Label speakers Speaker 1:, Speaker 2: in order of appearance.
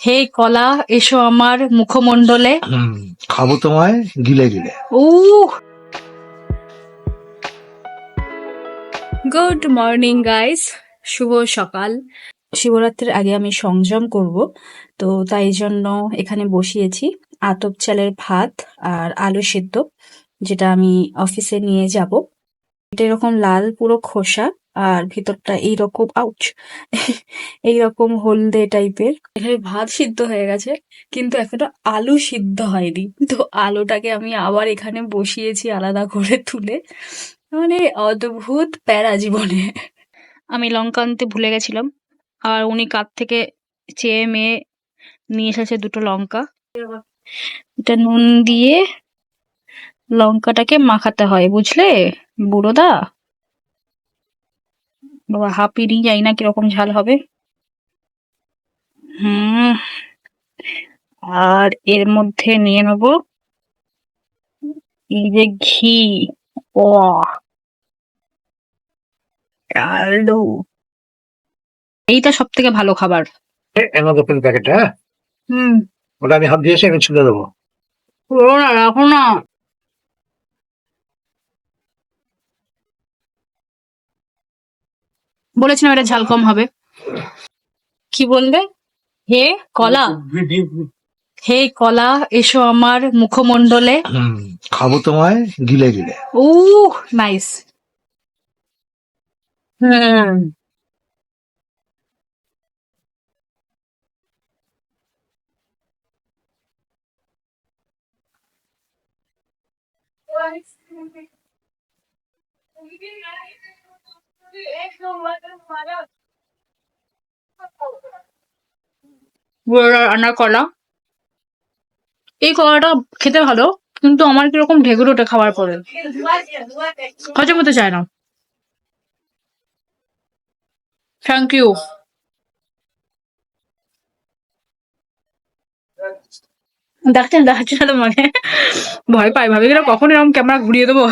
Speaker 1: হে কলা এসো আমার মুখমণ্ডলে।
Speaker 2: খাব তোমায় গিলে গিলে।
Speaker 1: Uh good morning guys. শুভ সকাল। শিবরাত্রির আগে আমি সংযম করব তো তাই জন্য এখানে বসিয়েছি। আতপ চালের ভাত আর আলু সিদ্ধ যেটা আমি অফিসে নিয়ে যাব। এটা এরকম লাল পুরো খোসা আর ভিতরটা এইরকম আউচ এইরকম হলদে টাইপের এখানে ভাত সিদ্ধ হয়ে গেছে, কিন্তু এখনও আলু সিদ্ধ হয়নি। তো আলুটাকে আমি আবার এখানে বসিয়েছি আলাদা করে তুলে। মানে অদ্ভুত প্যারা জীবনে। আমি লঙ্কা আনতে ভুলে গেছিলাম। আর উনি কাপ থেকে চেয়ে মেয়ে নিয়ে এসেছে দুটো লঙ্কা। এটা নুন দিয়ে লঙ্কাটাকে মাখাতে হয়, বুঝলে? বুড়োদা? বাবা হাপিরি যাই না কীরকম ঝাল হবে। হুম আর এর মধ্যে নিয়ে নেব এই যে ঘি। ও আলু। এইটা সব থেকে ভালো খাবার।
Speaker 2: এনওপেন প্যাকেটটা হ্যাঁ?
Speaker 1: হুম।
Speaker 2: ওটা আমি হাত দিয়েছি আমি ছুলে দেবো।
Speaker 1: না রাখো না। বলেছিলাম এটা ঝাল কম হবে। কি বললে? হে কলা। হে কলা এসো আমার মুখমণ্ডলে।
Speaker 2: খাব তোমায় গিলে গিলে।
Speaker 1: Uh nice hmm. আনার কলা এই কলাটা খেতে ভালো, কিন্তু আমার কীরকম ঢেকুর ওঠে খাওয়ার পরে। হজম হতে চায় না। থ্যাংক ইউ দেখছেন, দেখাচ্ছি না মানে ভয় পাই ভাবি কখন এরকম ক্যামেরা ঘুরিয়ে দেবো?